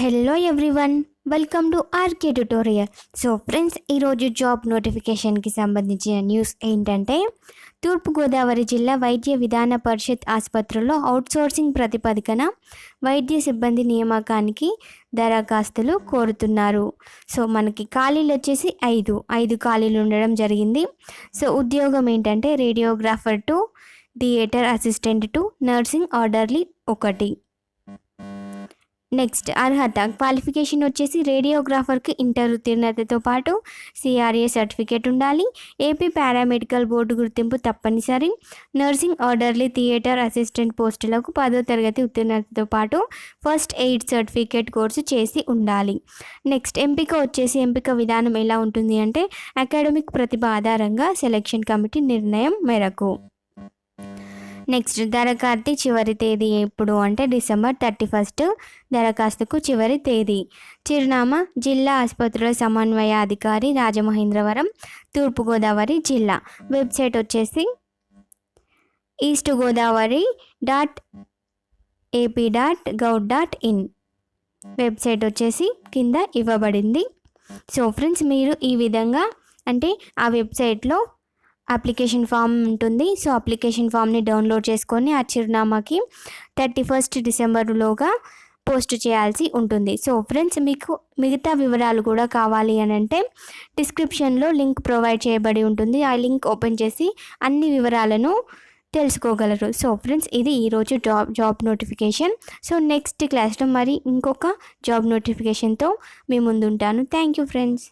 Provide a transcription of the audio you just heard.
Hello everyone welcome to RK tutorial so friends ఈరోజు job నోటిఫికేషన్కి సంబంధించిన న్యూస్ ఏంటంటే తూర్పుగోదావరి జిల్లా వైద్య విధాన పరిషత్ ఆసుపత్రుల్లో అవుట్సోర్సింగ్ ప్రతిపాదికన వైద్య సిబ్బంది నియామకానికి దరఖాస్తులు కోరుతున్నారు. సో మనకి ఖాళీలు వచ్చేసి ఐదు ఐదు ఖాళీలు ఉండడం జరిగింది. సో ఉద్యోగం ఏంటంటే radiographer two theatre assistant two nursing orderly ఒకటి. నెక్స్ట్ అర్హత. క్వాలిఫికేషన్ వచ్చేసి రేడియోగ్రాఫర్కి ఇంటర్ ఉత్తీర్ణతతో పాటు సిఆర్ఏ సర్టిఫికేట్ ఉండాలి. ఏపీ పారామెడికల్ బోర్డు గుర్తింపు తప్పనిసరి. నర్సింగ్ ఆర్డర్లీ థియేటర్ అసిస్టెంట్ పోస్టులకు పదో తరగతి ఉత్తీర్ణతతో పాటు ఫస్ట్ ఎయిడ్ సర్టిఫికేట్ కోర్సు చేసి ఉండాలి. నెక్స్ట్ ఎంపిక వచ్చేసి ఎంపిక విధానం ఎలా ఉంటుంది అంటే అకాడమిక్ ప్రతిభ ఆధారంగా సెలక్షన్ కమిటీ నిర్ణయం మేరకు. నెక్స్ట్ దరఖాస్తు చివరి తేదీ ఎప్పుడు అంటే డిసెంబర్ థర్టీ ఫస్ట్ దరఖాస్తుకు చివరి తేదీ. చిరునామా జిల్లా ఆసుపత్రుల సమన్వయాధికారి రాజమహేంద్రవరం తూర్పుగోదావరి జిల్లా. వెబ్సైట్ వచ్చేసి East Godavari dot AP dot gov dot in. Website వచ్చేసి కింద ఇవ్వబడింది. సో ఫ్రెండ్స్ మీరు ఈ విధంగా అంటే ఆ వెబ్సైట్లో అప్లికేషన్ ఫామ్ ఉంటుంది. సో అప్లికేషన్ ఫామ్ని డౌన్లోడ్ చేసుకొని ఆ చిరునామాకి థర్టీ ఫస్ట్ డిసెంబర్లోగా పోస్ట్ చేయాల్సి ఉంటుంది. సో ఫ్రెండ్స్ మీకు మిగతా వివరాలు కూడా కావాలి అని అంటే డిస్క్రిప్షన్లో లింక్ ప్రొవైడ్ చేయబడి ఉంటుంది. ఆ లింక్ ఓపెన్ చేసి అన్ని వివరాలను తెలుసుకోగలరు. సో ఫ్రెండ్స్ ఇది ఈరోజు job job notification. So next క్లాస్లో మరి ఇంకొక జాబ్ నోటిఫికేషన్తో మీ ముందుంటాను. Thank you friends.